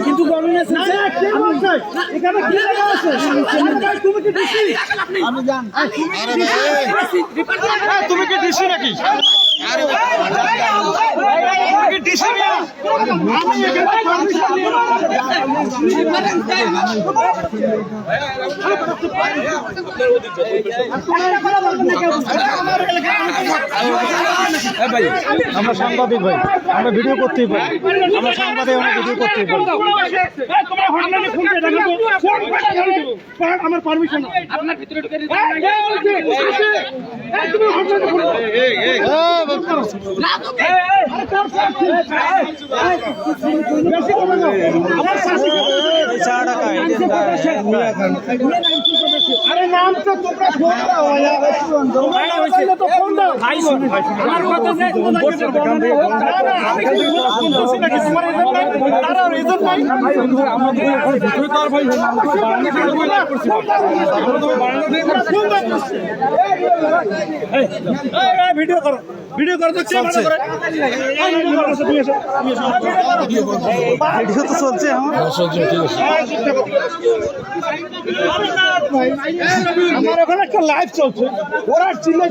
কিন্তু তুমি কি ডিসি নাকি ভাই আমরা সাংবাদিক ভাই। আমরা ভিডিও করতেই পারি। আমরা সাংবাদিক আমরা ভিডিও করতেই পারি আমার পারমিশন আপনার ভিতরে ঢুকে দিতে ফোন আরে নাম তো তোমরা ফোন দাও ফোন দাও ভাই আমার কথা যে আমি ফোন নাকি তোমার এজেন্ট নাই তার এজেন্ট নাই আমাদের ভিতরে তো আর ভাই ভিডিও করো। ভিডিও করে তো চলছে। করে? ভিডিও তো চলছে আমার চলছে ঠিক আছে আমার ওখানে একটা লাইভ চলছে। ওরা চিল্লে।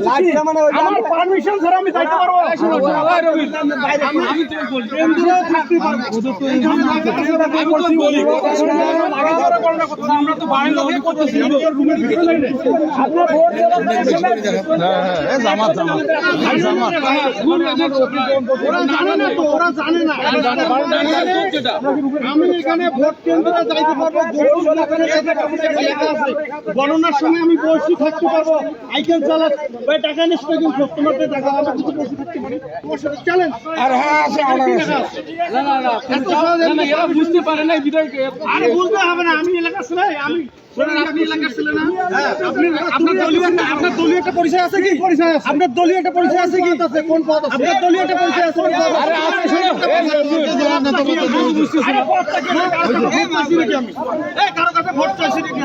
আমার পারমিশন ছাড়া আমি যাইতে পারব আমি জামাত জামাত। জামাত। জানে না তো ওরা জানে না। এখানে ভোট কেন্দ্রে যাইতে পারব লেখা আছে। গণনার সময় আমি বসে থাকতে পারব আইকেল চালাক ভাই টাকা নিচ্ছে কিন্তু তোমাদের টাকা আমি কিছু বসে থাকতে পারি তোমার সাথে চ্যালেঞ্জ আর হ্যাঁ আছে না না না না এরা বুঝতে পারে না বিধায়ক আরে বুঝতে হবে না আমি এলাকার ছেলে আমি শোনেন আপনি এলাকার ছেলে না আপনি আপনার দলীয় একটা আপনার পরিচয় আছে কি পরিচয় আপনার দলীয় একটা পরিচয় আছে কি আছে কোন পদ আপনার দলীয় একটা পরিচয় আছে আছে আমি কারও কাছে ভোট চাইছি নাকি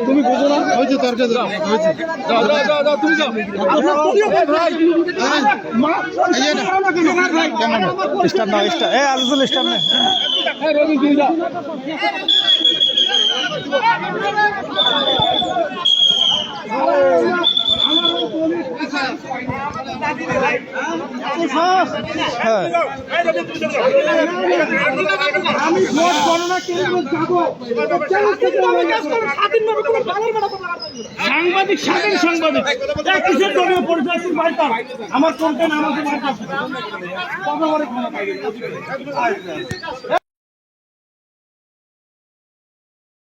তুমি বুঝো না হয়েছে তর্কে হয়েছে যাও যাও যাও যাও তুমি যাও আপনার দলীয় পদ ভাই স্টার না স্টার এ আলুজুল স্টার না এই রবি তুমি যাও হ্যাঁ আমি ভোট গণনা কেন্দ্রে যাব সাংবাদিক স্বাধীন সাংবাদিক আমার আছে। বাড়িতে